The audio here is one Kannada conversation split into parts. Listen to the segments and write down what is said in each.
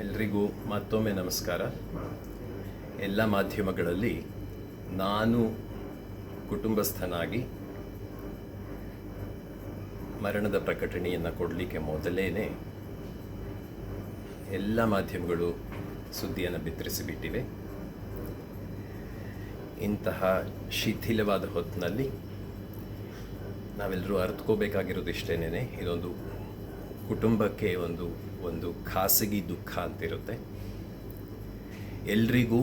ಎಲ್ರಿಗೂ ಮತ್ತೊಮ್ಮೆ ನಮಸ್ಕಾರ. ಎಲ್ಲ ಮಾಧ್ಯಮಗಳಲ್ಲಿ ನಾನು ಕುಟುಂಬಸ್ಥನಾಗಿ ಮರಣದ ಪ್ರಕಟಣೆಯನ್ನು ಕೊಡಲಿಕ್ಕೆ ಮೊದಲೇ ಎಲ್ಲ ಮಾಧ್ಯಮಗಳು ಸುದ್ದಿಯನ್ನು ಬಿತ್ತರಿಸಿಬಿಟ್ಟಿವೆ. ಇಂತಹ ಶಿಥಿಲವಾದ ಹೊತ್ತಿನಲ್ಲಿ ನಾವೆಲ್ಲರೂ ಅರ್ಥಕೋಬೇಕಾಗಿರೋದು ಇಷ್ಟೇನೆ ಇದೊಂದು ಕುಟುಂಬಕ್ಕೆ ಒಂದು ಒಂದು ಖಾಸಗಿ ದುಃಖ ಅಂತಿರುತ್ತೆ. ಎಲ್ರಿಗೂ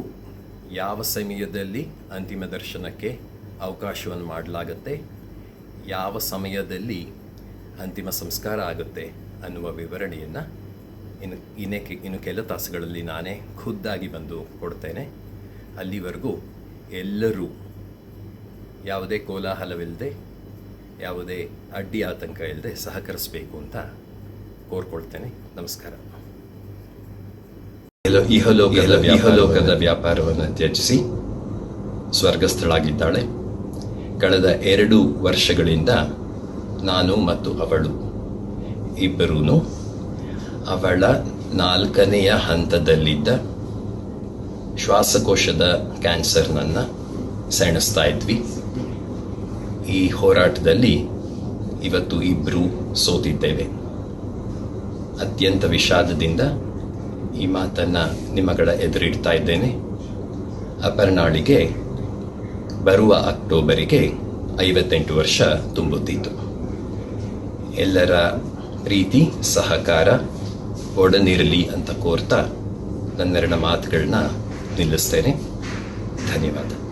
ಯಾವ ಸಮಯದಲ್ಲಿ ಅಂತಿಮ ದರ್ಶನಕ್ಕೆ ಅವಕಾಶವನ್ನು ಮಾಡಲಾಗತ್ತೆ, ಯಾವ ಸಮಯದಲ್ಲಿ ಅಂತಿಮ ಸಂಸ್ಕಾರ ಆಗುತ್ತೆ ಅನ್ನುವ ವಿವರಣೆಯನ್ನು ಇನ್ನು, ಇನ್ನೇ ಇನ್ನು ಕೆಲ ತಾಸುಗಳಲ್ಲಿ ನಾನೇ ಖುದ್ದಾಗಿ ಬಂದು ಕೊಡ್ತೇನೆ. ಅಲ್ಲಿವರೆಗೂ ಎಲ್ಲರೂ ಯಾವುದೇ ಕೋಲಾಹಲವಿಲ್ಲದೆ ಯಾವುದೇ ಅಡ್ಡಿ ಆತಂಕ ಇಲ್ಲದೆ ಸಹಕರಿಸಬೇಕು ಅಂತ ಕೋರ್ಕೊಳ್ತೇನೆ. ನಮಸ್ಕಾರ. ಇಹಲೋ- ಇಹಲೋಕದ ಇಹಲೋಕದ ವ್ಯಾಪಾರವನ್ನು ತ್ಯಜಿಸಿ ಸ್ವರ್ಗಸ್ಥಳಾಗಿದ್ದಾಳೆ. ಕಳೆದ ಎರಡು ವರ್ಷಗಳಿಂದ ನಾನು ಮತ್ತು ಅವಳು ಇಬ್ಬರೂ ಅವಳ ನಾಲ್ಕನೆಯ ಹಂತದಲ್ಲಿದ್ದ ಶ್ವಾಸಕೋಶದ ಕ್ಯಾನ್ಸರ್ನನ್ನು ಸೆಣಸ್ತಾ ಇದ್ವಿ. ಈ ಹೋರಾಟದಲ್ಲಿ ಇವತ್ತು ಇಬ್ಬರು ಸೋತಿದ್ದೇವೆ. ಅತ್ಯಂತ ವಿಷಾದದಿಂದ ಈ ಮಾತನ್ನು ನಿಮ್ಮಗಳ ಎದುರಿಡ್ತಾ ಇದ್ದೇನೆ. ಅಪರ್ಣಾಳಿಗೆ ಬರುವ ಅಕ್ಟೋಬರಿಗೆ ಐವತ್ತೆಂಟು ವರ್ಷ ತುಂಬುತ್ತಿತ್ತು. ಎಲ್ಲರ ಪ್ರೀತಿ, ಸಹಕಾರ, ಒಡನಿರಲಿ ಅಂತ ಕೋರ್ತಾ ನನ್ನೆರಡ ಮಾತುಗಳನ್ನ ನಿಲ್ಲಿಸ್ತೇನೆ. ಧನ್ಯವಾದ.